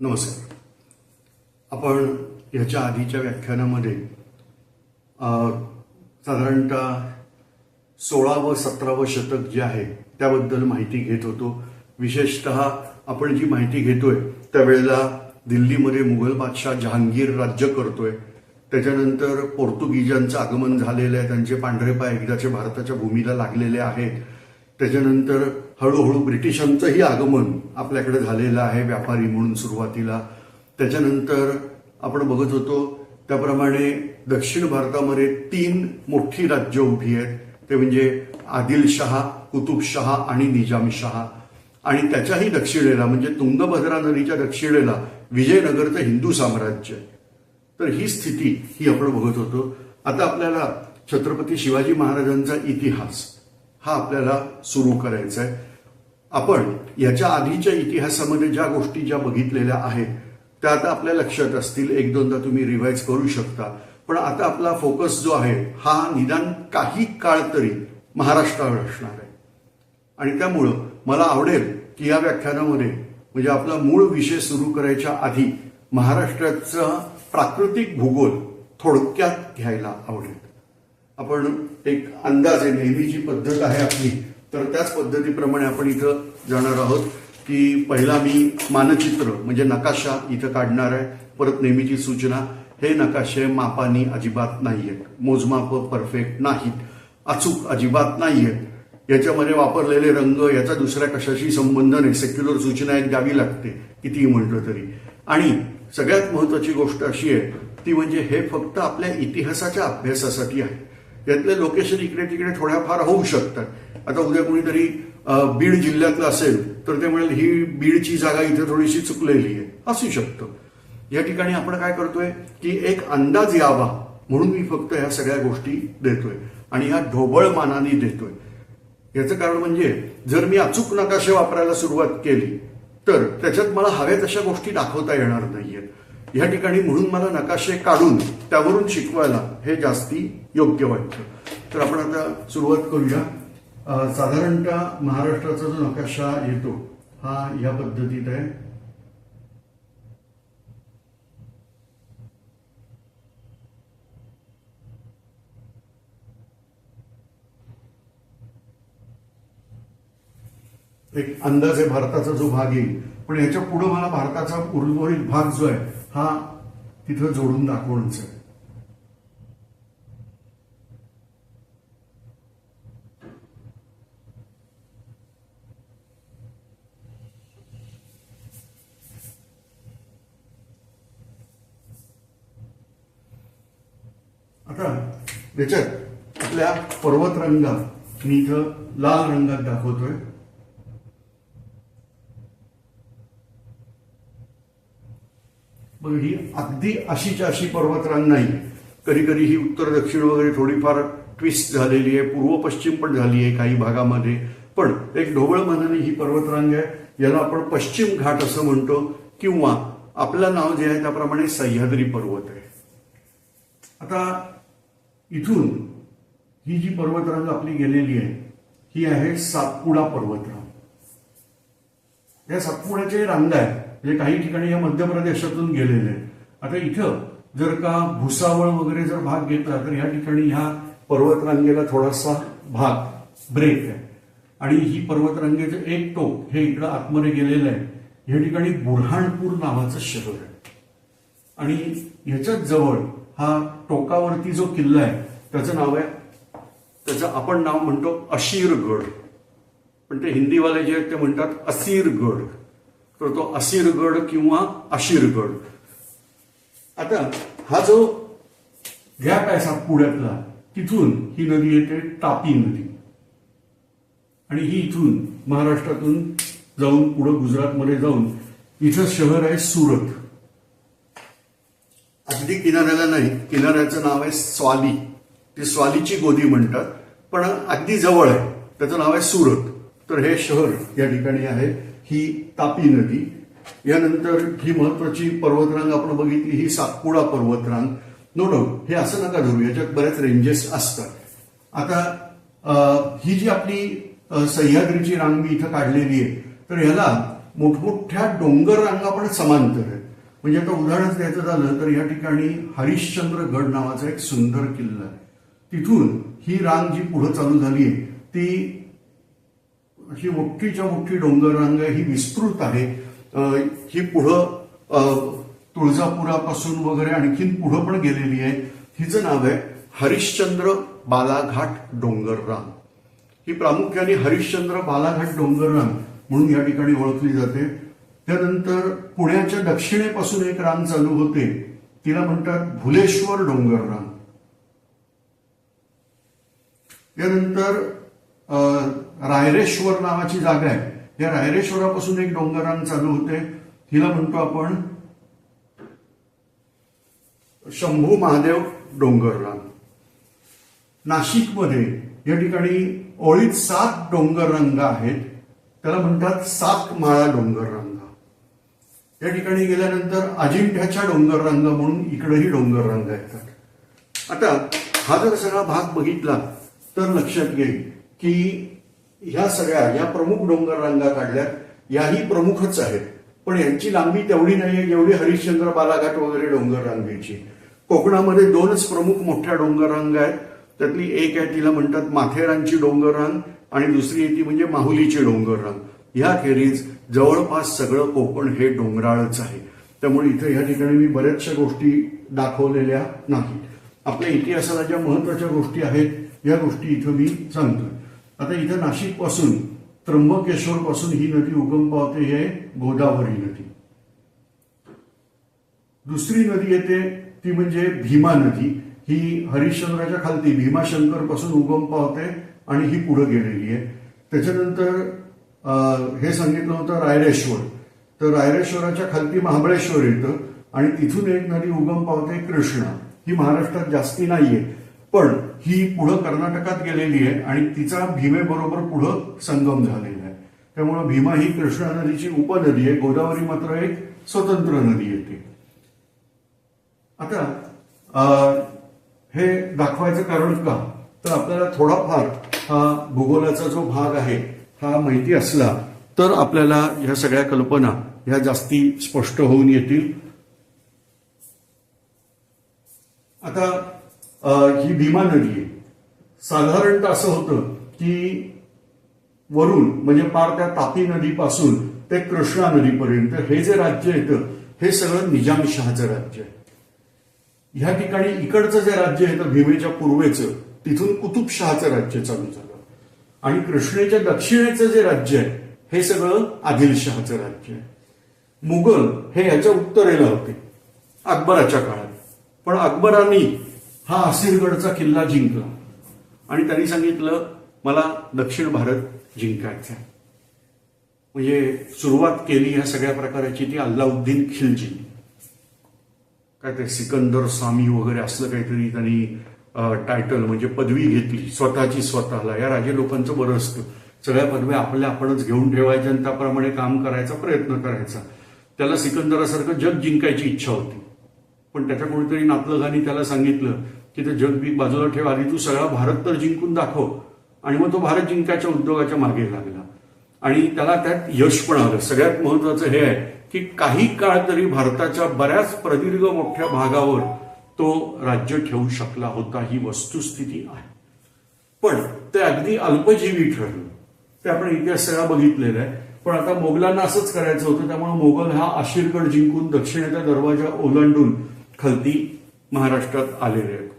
नमस्कार. आपण ह्याच्या आधीच्या व्याख्यानामध्ये साधारणतः सोळावं सतरावं शतक जे आहे त्याबद्दल माहिती घेत होतो. विशेषत आपण जी माहिती घेतोय त्यावेळेला दिल्लीमध्ये मुघल बादशाह जहांगीर राज्य करतोय. त्याच्यानंतर पोर्तुगीजांचं आगमन झालेलं आहे त्यांचे पांढरे पाय एकदाचे भारताच्या भूमीला लागलेले आहेत. त्याच्यानंतर हळूहळू ब्रिटिशांचंही आगमन आपल्याकडे झालेलं आहे व्यापारी म्हणून सुरुवातीला. त्याच्यानंतर आपण बघत होतो त्याप्रमाणे दक्षिण भारतामध्ये तीन मोठी राज्य उभी आहेत. ते म्हणजे आदिलशहा कुतुबशहा आणि निजामशहा आणि त्याच्याही दक्षिणेला म्हणजे तुंगभद्रा नदीच्या दक्षिणेला विजयनगरचं हिंदू साम्राज्य. तर ही स्थिती ही आपण बघत होतो. आता आपल्याला छत्रपती शिवाजी महाराजांचा इतिहास हा आपल्याला सुरू करायचा आहे. आपण याच्या आधीच्या इतिहासामध्ये ज्या गोष्टी ज्या बघितलेल्या आहेत त्या आता आपल्या लक्षात असतील. एक दोनदा तुम्ही रिवाईज करू शकता. पण आता आपला फोकस जो आहे हा निदान काही काळ तरी महाराष्ट्रावर असणार आहे. आणि त्यामुळं मला आवडेल की या व्याख्यानामध्ये म्हणजे आपला मूळ विषय सुरू करायच्या आधी महाराष्ट्राचा प्राकृतिक भूगोल थोडक्यात घ्यायला आवडेल. आपण एक अंदाजे नेहमीची पद्धत आहे आपली. तर त्याच पद्धतीप्रमाणे आपण इथं जाणार आहोत की पहिला मी मानचित्र म्हणजे नकाशा इथं काढणार आहे. परत नेहमीची सूचना हे नकाशे मापानी अजिबात नाही आहेत मोजमाप परफेक्ट नाहीत. अचूक अजिबात नाही आहेत याच्यामध्ये वापरलेले रंग याचा दुसऱ्या कशाशी संबंध नाही. सेक्युलर सूचना एक द्यावी लागते कितीही म्हटलं तरी. आणि सगळ्यात महत्वाची गोष्ट अशी आहे ती म्हणजे हे फक्त आपल्या इतिहासाच्या अभ्यासासाठी आहे. यातले लोकेशन इकडे तिकडे थोड्याफार होऊ शकतात. आता उद्या कोणीतरी बीड जिल्ह्यातलं असेल तर ते म्हणेल ही बीडची जागा इथे थोडीशी चुकलेली आहे. असू शकतं. या ठिकाणी आपण काय करतोय की एक अंदाज यावा म्हणून मी फक्त ह्या सगळ्या गोष्टी देतोय आणि ह्या ढोबळ मानाने देतोय. याचं कारण म्हणजे जर मी अचूक नकाशे वापरायला सुरुवात केली तर त्याच्यात मला हव्या तशा गोष्टी दाखवता येणार नाहीयेत. या ठिकाणी म्हणून मला नकाशे काढून त्यावरून शिकवायला हे जास्ती योग्य वाटतं. तर आपण आता सुरुवात करूया. साधारणतः महाराष्ट्राचा जो नकाशा येतो हा या पद्धतीत आहे. एक अंदाज आहे भारताचा जो भाग येईल. पण याच्यापुढे मला भारताचा उर्वरित भाग जो आहे हा तिथं जोडून दाखवणच आहे. आता याच्यात आपल्या पर्वतरंगा मी इथं लाल रंगात दाखवतोय. मग ही अगदी अशीच्या अशी पर्वतरांग नाही. कधी कधी ही उत्तर दक्षिण वगैरे थोडीफार ट्विस्ट झालेली आहे पूर्व पश्चिम पण झाली आहे काही भागामध्ये. पण एक ढोबळ मनाने ही पर्वतरांग आहे याला आपण पश्चिम घाट असं म्हणतो किंवा आपलं नाव जे आहे त्याप्रमाणे सह्याद्री पर्वत आहे. आता इथून ही जी पर्वतरांग आपली गेलेली आहे ही आहे सातपुडा पर्वतरांग. या सातपुड्याच्या रांग आहे म्हणजे काही ठिकाणी या मध्य प्रदेशातून गेलेले आहेत. आता इथं जर का भुसावळ वगैरे जर भाग घेतला तर या ठिकाणी ह्या पर्वतरांगेला थोडासा भाग ब्रेक आहे. आणि ही पर्वतरांगेचं एक टोक हे इकडं आतमध्ये गेलेलं आहे. या ठिकाणी बुरहाणपूर नावाचं शहर आहे. आणि ह्याच्याच जवळ हा टोकावरती जो किल्ला आहे त्याचं नाव आहे त्याचं आपण नाव म्हणतो अशीरगड पण ते हिंदीवाले जे आहेत ते म्हणतात असीरगड तर तो असीरगड किंवा अशीरगड आता हा जो गॅप आहे सातपुड्यातला तिथून ही नदी येते तापी नदी. आणि ही इथून महाराष्ट्रातून जाऊन पुढं गुजरातमध्ये जाऊन इथं शहर आहे सुरत. अगदी किनाऱ्याला नाही किनाऱ्याचं नाव आहे स्वाली. ती स्वालीची गोदी म्हणतात पण अगदी जवळ आहे. त्याचं नाव आहे सुरत. तर हे शहर या ठिकाणी आहे ही तापी नदी. यानंतर ही महत्वाची पर्वतरांग आपण बघितली ही सातपुडा पर्वतरांग. नो नो हे असं नका धरू याच्यात बऱ्याच रेंजेस असतात. आता ही जी आपली सह्याद्रीची रांग मी इथं काढलेली आहे तर ह्याला मोठमोठ्या डोंगर रांगा पण समांतर आहेत. म्हणजे आता उदाहरणच द्यायचं झालं तर या ठिकाणी हरिश्चंद्र गड नावाचा एक सुंदर किल्ला आहे. तिथून ही रांग जी पुढे चालू झाली आहे ती अशी मोठीच्या मोठी डोंगर रांग ही विस्तृत आहे. ही पुढं अं, तुळजापुरापासून वगैरे आणखीन पुढं पण गेलेली आहे. हिचं नाव आहे हरिश्चंद्र बालाघाट डोंगर रांग. ही प्रामुख्याने हरिश्चंद्र बालाघाट डोंगर रांग म्हणून या ठिकाणी ओळखली जाते. त्यानंतर पुण्याच्या दक्षिणेपासून एक रांग चालू होते. तिला म्हणतात भुलेश्वर डोंगर रांग त्यानंतर रायरेश्वर नावाची जागा आहे. या रायरेश्वरापासून एक डोंगरांग चालू होते. तिला म्हणतो आपण शंभू महादेव डोंगररांग नाशिकमध्ये या ठिकाणी ओळीत सात डोंगररांगा आहेत. त्याला म्हणतात सात माळा डोंगररांगा या ठिकाणी गेल्यानंतर अजिंठ्याच्या डोंगररांगा म्हणून इकडेही डोंगररांगा येतात आता हा जर सगळा भाग बघितला तर लक्षात येईल की ह्या सगळ्या या प्रमुख डोंगर रांगा काढल्यात याही प्रमुखच आहेत. पण यांची लांबी तेवढी नाहीये जेवढी हरिश्चंद्र बालाघाट वगैरे डोंगर रांगेची. कोकणामध्ये दोनच प्रमुख मोठ्या डोंगर रांगा आहेत. त्यातली एक आहे तिला म्हणतात माथेरानची डोंगर रांग आणि दुसरी आहे ती म्हणजे माहुलीची डोंगर रांग. याखेरीज जवळपास सगळं कोकण हे डोंगराळच आहे. त्यामुळे इथे या ठिकाणी मी बऱ्याचशा गोष्टी दाखवलेल्या नाही आपल्या इतिहासाला ज्या महत्त्वाच्या गोष्टी आहेत या गोष्टी इथं मी सांगतोय. आता इथं नाशिकपासून त्र्यंबकेश्वर पासून ही नदी उगम पावते हे गोदावरी नदी. दुसरी नदी येते ती म्हणजे भीमा नदी. ही हरिश्चंद्राच्या खालती भीमाशंकरपासून उगम पावते आणि ही पुढे गेलेली आहे. त्याच्यानंतर हे सांगितलं होतं रायरेश्वर. तर रायरेश्वराच्या खालती महाबळेश्वर येतं आणि तिथून एक नदी उगम पावते कृष्णा. ही महाराष्ट्रात जास्ती नाहीये पण ही पुढं कर्नाटकात गेलेली आहे आणि तिचा भीमेबरोबर पुढं संगम झालेला आहे. त्यामुळं भीमा ही कृष्णा नदीची उपनदी आहे. गोदावरी मात्र एक स्वतंत्र नदी येते आता हे दाखवायचं कारण का? तर आपल्याला थोडाफार हा भूगोलाचा जो भाग आहे हा माहिती असला तर आपल्याला ह्या सगळ्या कल्पना ह्या जास्ती स्पष्ट होऊन येतील. आता ही भीमा नदी आहे. साधारणतः असं होतं की वरून म्हणजे पार त्या तापी नदीपासून ते कृष्णा नदीपर्यंत हे जे राज्य येतं हे सगळं निजामशहाचं राज्य आहे. ह्या ठिकाणी इकडचं जे राज्य येतं भीमेच्या पूर्वेचं तिथून कुतुबशहाचं राज्य चालू झालं. आणि कृष्णेच्या दक्षिणेचं जे राज्य आहे हे सगळं आदिलशहाचं राज्य आहे. मुघल हे याच्या उत्तरेला होते अकबराच्या काळात. पण अकबरांनी हा असिरगडचा किल्ला जिंकला. आणि त्यांनी सांगितलं मला दक्षिण भारत जिंकायचा आहे. म्हणजे सुरुवात केली ह्या सगळ्या प्रकाराची ती अल्लाउद्दीन खिलजी. काय ते सिकंदर स्वामी वगैरे असलं काहीतरी त्यांनी टायटल म्हणजे पदवी घेतली स्वतःची स्वतःला. या राजे लोकांचं बरं असतं. सगळ्या पदव्या आपल्या आपणच घेऊन ठेवायच्या आणि त्याप्रमाणे काम करायचा प्रयत्न करायचा. त्याला सिकंदरासारखं जग जिंकायची इच्छा होती. पण त्याच्या कोणीतरी नातलगानी त्याला सांगितलं की ते जग बी बाजूला ठेव आधी तू सगळा भारत तर जिंकून दाखव. आणि मग तो भारत जिंकायच्या उद्योगाच्या मागे लागला. आणि त्याला त्यात यश पण आलं. सगळ्यात महत्वाचं हे आहे की काही काळ तरी भारताच्या बऱ्याच प्रदीर्घ मोठ्या भागावर तो राज्य ठेवू शकला होता ही वस्तुस्थिती आहे. पण ते अगदी अल्पजीवी ठरलं. ते आपण इतिहास सगळा बघितलेला आहे. पण आता मोगलांना असंच करायचं होतं त्यामुळे मोगल हा आशिरगड जिंकून दक्षिणेचा दरवाजा ओलांडून खालती महाराष्ट्रात आलेले आहेत.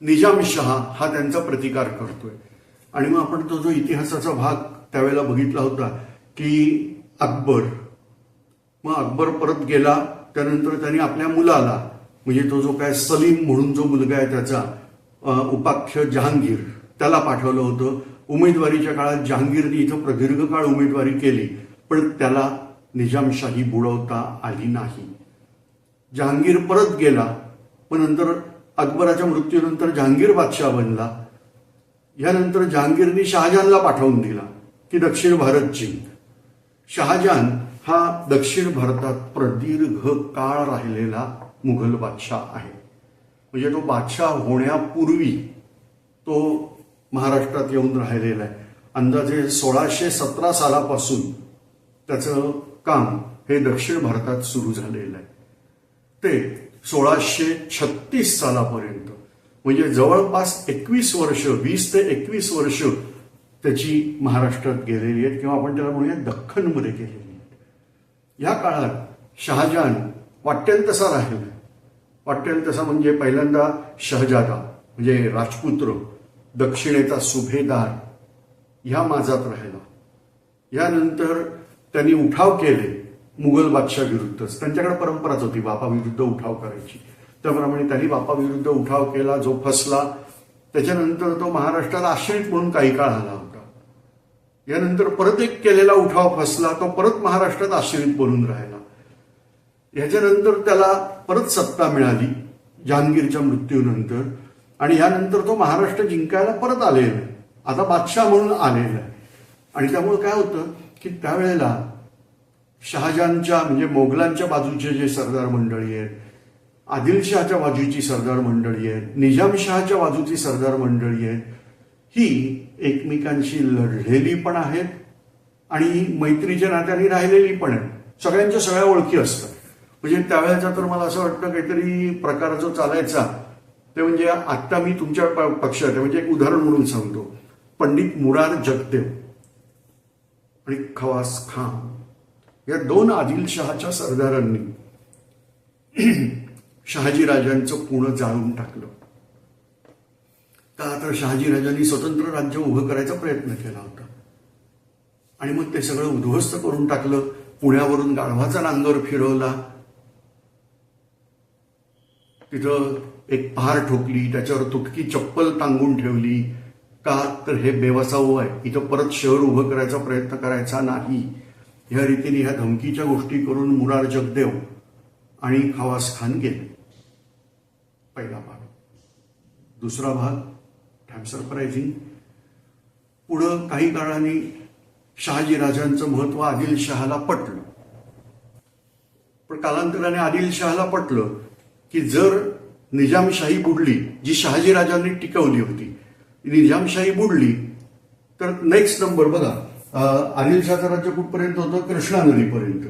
निजामशहा हा त्यांचा प्रतिकार करतोय. आणि मग आपण तो जो इतिहासाचा भाग त्यावेळेला बघितला होता की अकबर. मग अकबर परत गेला त्यानंतर त्यांनी आपल्या मुलाला म्हणजे तो जो काय सलीम म्हणून जो मुलगा आहे त्याचा उपाख्य जहांगीर त्याला पाठवलं होतं. उमेदवारीच्या काळात जहांगीरने इथं प्रदीर्घ काळ उमेदवारी केली पण त्याला निजामशाही बुडवता आली नाही. जहांगीर परत गेला पण नंतर अकबराच्या मृत्यूनंतर जहांगीर बादशाह बनला. यानंतर जहांगीरने शहाजहानला पाठवून दिला की दक्षिण भारत जिंक. शहाजहान हा दक्षिण भारतात प्रदीर्घ काळ राहिलेला मुघल बादशाह आहे. म्हणजे तो बादशाह होण्यापूर्वी तो महाराष्ट्रात येऊन राहिलेला आहे. अंदाजे सोळाशे सतरा सालापासून त्याचं काम हे दक्षिण भारतात सुरू झालेलं आहे. ते सोळाशे छत्तीस सालापर्यंत म्हणजे जवळपास एकवीस वर्ष वीस ते एकवीस वर्ष त्याची महाराष्ट्रात गेलेली आहेत किंवा आपण त्याला म्हणूया दख्खनमध्ये गेलेली आहेत. या काळात शहाजहान वाट्यंतसा राहिला वाटेल तसा म्हणजे पहिल्यांदा शहजादा म्हणजे राजपुत्र दक्षिणेचा सुभेदार ह्या माझात राहिला. यानंतर त्यांनी उठाव केले मुघल बादशाह विरुद्धच. त्यांच्याकडे परंपराच होती बापाविरुद्ध उठाव करायची. त्याप्रमाणे त्यांनी बापाविरुद्ध उठाव केला जो फसला. त्याच्यानंतर तो महाराष्ट्रात आश्रित म्हणून काही काळ आला होता. यानंतर परत एक केलेला उठाव फसला तो परत महाराष्ट्रात आश्रित बनून राहिला. याच्यानंतर त्याला परत सत्ता मिळाली जहांगीरच्या मृत्यूनंतर. आणि यानंतर तो महाराष्ट्र जिंकायला परत आलेला आहे. आता बादशाह म्हणून आलेला आहे. आणि त्यामुळे काय होतं की त्यावेळेला शहाजहानच्या म्हणजे मोगलांच्या बाजूचे जे सरदार मंडळी आहेत आदिलशहाच्या बाजूची सरदार मंडळी आहेत निजामशहाच्या बाजूची सरदार मंडळी आहेत ही एकमेकांशी लढलेली पण आहेत आणि मैत्रीच्या नात्याने राहिलेली पण आहेत. सगळ्यांच्या सगळ्या ओळखी असतात. म्हणजे त्यावेळेचा तर मला असं वाटतं काहीतरी प्रकार जो चालायचा ते म्हणजे आत्ता मी तुमच्या प- पक्षात म्हणजे एक उदाहरण म्हणून सांगतो. पंडित मुरार जगदेव आणि खवास खान या दोन आदिलशहाच्या सरदारांनी शहाजीराजांचं पुणं जाळून टाकलं. का तर शहाजीराजांनी स्वतंत्र राज्य उभं करायचा प्रयत्न केला होता. आणि मग ते सगळं उद्ध्वस्त करून टाकलं. पुण्यावरून गाढवाचा नांगर फिरवला. तिथं एक पहार ठोकली त्याच्यावर तुटकी चप्पल टांगून ठेवली. का तर हे बेवसाऊ आहे. इथं परत शहर उभं करायचा प्रयत्न करायचा नाही. ह्या रीतीने ह्या धमकीच्या गोष्टी करून मुरार जगदेव आणि खवास खान गेले. पहिला भाग. दुसरा भाग ठॅम सरप्रायझिंग पुढं काही काळाने शहाजी राजांचं महत्त्व आदिलशहाला पटलं. पण कालांतराने आदिलशहाला पटलं. की जर निजामशाही बुडली जी शहाजीराजांनी टिकवली होती निजामशाही बुडली तर नेक्स्ट नंबर बघा अनिल आदिलशहाचं राज्य कुठपर्यंत होतं? कृष्णा नदीपर्यंत.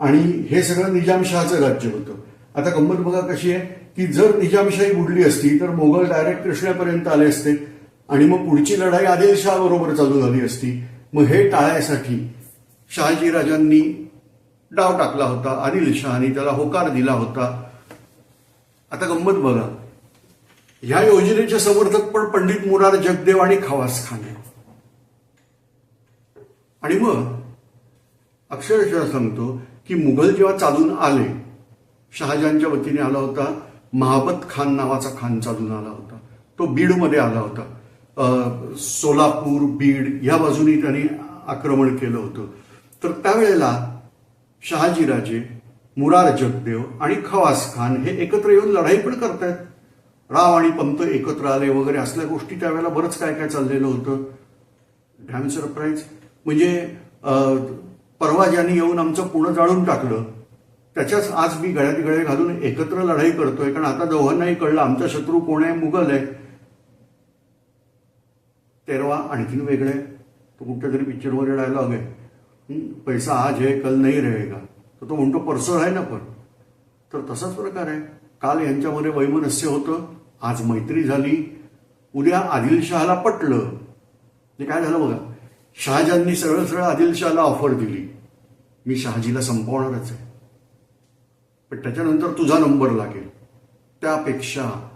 आणि हे सगळं निजामशहाचं राज्य होतं. आता गंमत बघा कशी आहे की जर निजामशाही बुडली असती तर मोगल डायरेक्ट कृष्णापर्यंत आले असते. आणि मग पुढची लढाई आदिलशहा बरोबर चालू झाली असती. मग हे टाळायसाठी शहाजीराजांनी डाव टाकला होता आदिलशहानी त्याला होकार दिला होता. आता गंमत बघा. ह्या योजनेचे समर्थक पण पंडित मुरार जगदेव आणि खवास खान आहेत. आणि मग अक्षरशः सांगतो की मुघल जेव्हा चालून आले शहाजहानच्या वतीने आला होता महाबत खान नावाचा खान चालून आला होता तो बीडमध्ये आला होता. सोलापूर बीड या बाजूनी त्यांनी आक्रमण केलं होतं. तर त्यावेळेला शहाजीराजे मुरार जगदेव आणि खवास खान हे एकत्र येऊन लढाई पण करतायत. राव आणि पंत एकत्र आले वगैरे असल्या गोष्टी त्यावेळेला बरंच काय काय चाललेलं होतं. डॅम सरप्राईज म्हणजे परवा ज्यांनी येऊन आमचं पुणं जाळून टाकलं त्याच्याच आज मी गळ्यात गळे घालून एकत्र लढाई करतोय. कारण आता दोघांनाही कळलं आमचा शत्रू कोण आहे मुघल आहे. तेरवा आणखीन वेगळे. तो कुठच्या तरी पिक्चरवर डायलॉग आहे पैसा आज हे कल नाही रहेगा. तर तो म्हणतो परसों आहे ना पण. तर तसाच प्रकार आहे. काल यांच्यामध्ये वैमनस्य होतं आज मैत्री झाली. उद्या आदिलशहाला पटलं. म्हणजे काय झालं बघा शहाजांनी सरळ सरळ आदिलशहाला ऑफर दिली. मी शहाजीला संपवणारच आहे. पण त्याच्यानंतर तुझा नंबर लागेल. त्यापेक्षा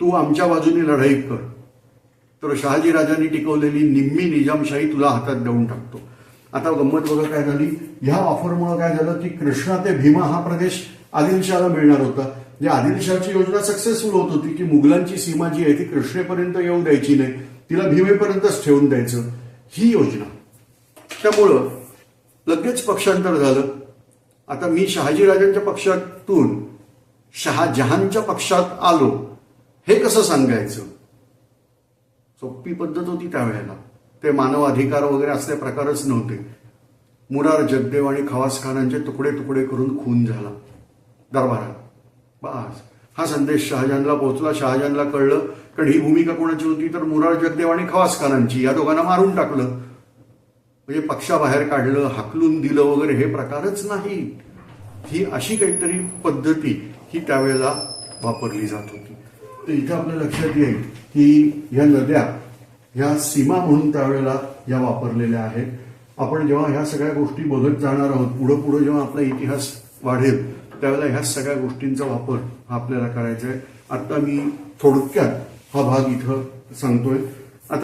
तू आमच्या बाजूने लढाई कर. तर शहाजी राजांनी टिकवलेली निम्मी निजामशाही तुला हातात देऊन टाकतो. आता गंमत बघा काय झाली. ह्या ऑफरमुळे काय झालं की कृष्णा ते भीमा हा प्रदेश आदिलशहाला मिळणार होता. म्हणजे आदिलशहाची योजना सक्सेसफुल होत होती की मुघलांची सीमा जी आहे ती कृष्णेपर्यंत येऊ द्यायची नाही तिला भीमेपर्यंतच ठेवून द्यायचं. ही योजना. त्यामुळं लगेच पक्षांतर झालं. आता मी शहाजीराजांच्या पक्षातून शहाजहानच्या पक्षात आलो. हे कसं सांगायचं? सोपी पद्धत होती त्यावेळेला. ते मानव अधिकार वगैरे असले प्रकारच नव्हते. मुरार जगदेव आणि खवास खानांचे तुकडे तुकडे करून खून झाला. दरबारात. बस. हा संदेश शहाजहानला पोहोचला. शहाजहानला कळलं कारण ही भूमिका कोणाची होती? तर मुरार जगदेव आणि खवास खानांची. या दोघांना मारून टाकलं. म्हणजे पक्षाबाहेर काढलं हाकलून दिलं वगैरे हे प्रकारच नाही. ही अशी काहीतरी पद्धती ही त्यावेळेला वापरली जात होती. तर इथं आपल्या लक्षात येईल की ह्या नद्या ह्या सीमा म्हणून त्यावेळेला या वापरलेल्या आहेत. आपण जेव्हा ह्या सगळ्या गोष्टी बघत जाणार आहोत पुढं पुढं जेव्हा आपला इतिहास वाढेल त्यावेळेला ह्या सगळ्या गोष्टींचा वापर हा आपल्याला करायचा आहे. आता मी थोडक्यात हा भाग इथं सांगतोय.